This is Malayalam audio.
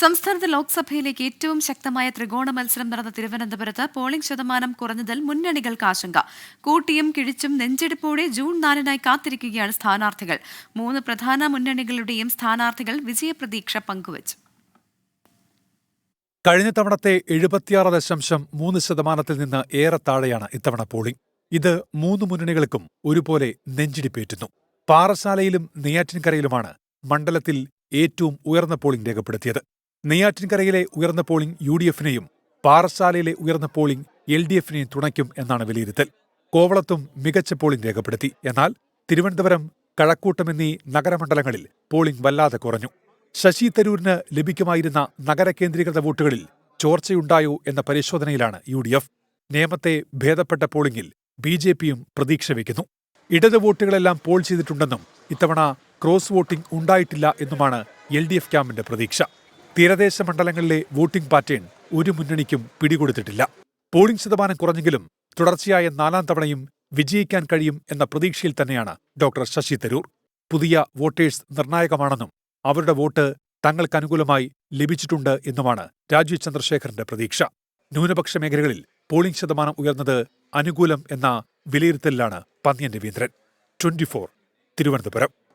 സംസ്ഥാനത്ത് ലോക്സഭയിലേക്ക് ഏറ്റവും ശക്തമായ ത്രികോണ മത്സരം നടന്ന തിരുവനന്തപുരത്ത് പോളിംഗ് ശതമാനം കുറഞ്ഞതിൽ മുന്നണികൾക്ക് ആശങ്ക. കൂട്ടിയും കിഴിച്ചും നെഞ്ചെടുപ്പോടെ ജൂൺ നാലിനായി കാത്തിരിക്കുകയാണ് സ്ഥാനാർത്ഥികൾ. മൂന്ന് പ്രധാന മുന്നണികളുടെയും സ്ഥാനാർത്ഥികൾ വിജയപ്രതീക്ഷ പങ്കുവച്ചു. കഴിഞ്ഞ തവണത്തെ എഴുപത്തിയാറ് ദശാംശം മൂന്ന് ശതമാനത്തിൽ നിന്ന് ഏറെ താഴെയാണ് ഇത്തവണ പോളിംഗ്. ഇത് മൂന്ന് മുന്നണികൾക്കും ഒരുപോലെ നെഞ്ചിടിപ്പേറ്റുന്നു. പാറശാലയിലും നെയ്യാറ്റിൻകരയിലുമാണ് മണ്ഡലത്തിൽ ഏറ്റവും ഉയർന്ന പോളിംഗ് രേഖപ്പെടുത്തിയത്. നെയ്യാറ്റിൻകരയിലെ ഉയർന്ന പോളിംഗ് യു ഡി എഫിനെയും പാറശാലയിലെ ഉയർന്ന പോളിംഗ് എൽ ഡി എഫിനെയും തുണയ്ക്കും എന്നാണ് വിലയിരുത്തൽ. കോവളത്തും മികച്ച പോളിംഗ് രേഖപ്പെടുത്തി. എന്നാൽ തിരുവനന്തപുരം കഴക്കൂട്ടം എന്നീ നഗരമണ്ഡലങ്ങളിൽ പോളിംഗ് വല്ലാതെ കുറഞ്ഞു. ശശി തരൂരിന് ലഭിക്കുമായിരുന്ന നഗരകേന്ദ്രീകൃത വോട്ടുകളിൽ ചോർച്ചയുണ്ടായോ എന്ന പരിശോധനയിലാണ് യു ഡി എഫ്. നിയമത്തെ ഭേദപ്പെട്ട പോളിംഗിൽ ബി ജെ പിയും പ്രതീക്ഷ വയ്ക്കുന്നു. ഇടത് വോട്ടുകളെല്ലാം പോൾ ചെയ്തിട്ടുണ്ടെന്നും ഇത്തവണ ക്രോസ് വോട്ടിംഗ് ഉണ്ടായിട്ടില്ല എന്നുമാണ് എൽ ഡി എഫ് ക്യാമ്പിന്റെ പ്രതീക്ഷ. തീരദേശ മണ്ഡലങ്ങളിലെ വോട്ടിംഗ് പാറ്റേൺ ഒരു മുന്നണിക്കും പിടികൊടുത്തിട്ടില്ല. പോളിംഗ് ശതമാനം കുറഞ്ഞെങ്കിലും തുടർച്ചയായ നാലാം തവണയും വിജയിക്കാൻ കഴിയും എന്ന പ്രതീക്ഷയിൽ തന്നെയാണ് ഡോക്ടർ ശശി തരൂർ. പുതിയ വോട്ടേഴ്സ് നിർണായകമാണെന്നും അവരുടെ വോട്ട് തങ്ങൾക്ക് അനുകൂലമായി ലഭിച്ചിട്ടുണ്ട് എന്നുമാണ് രാജീവ് ചന്ദ്രശേഖരന്റെ പ്രതീക്ഷ. ന്യൂനപക്ഷ മേഖലകളിൽ പോളിംഗ് ശതമാനം ഉയർന്നത് അനുകൂലം എന്ന വിലയിരുത്തലിലാണ് പന്ന്യൻ രവീന്ദ്രൻ. ട്വന്റി തിരുവനന്തപുരം.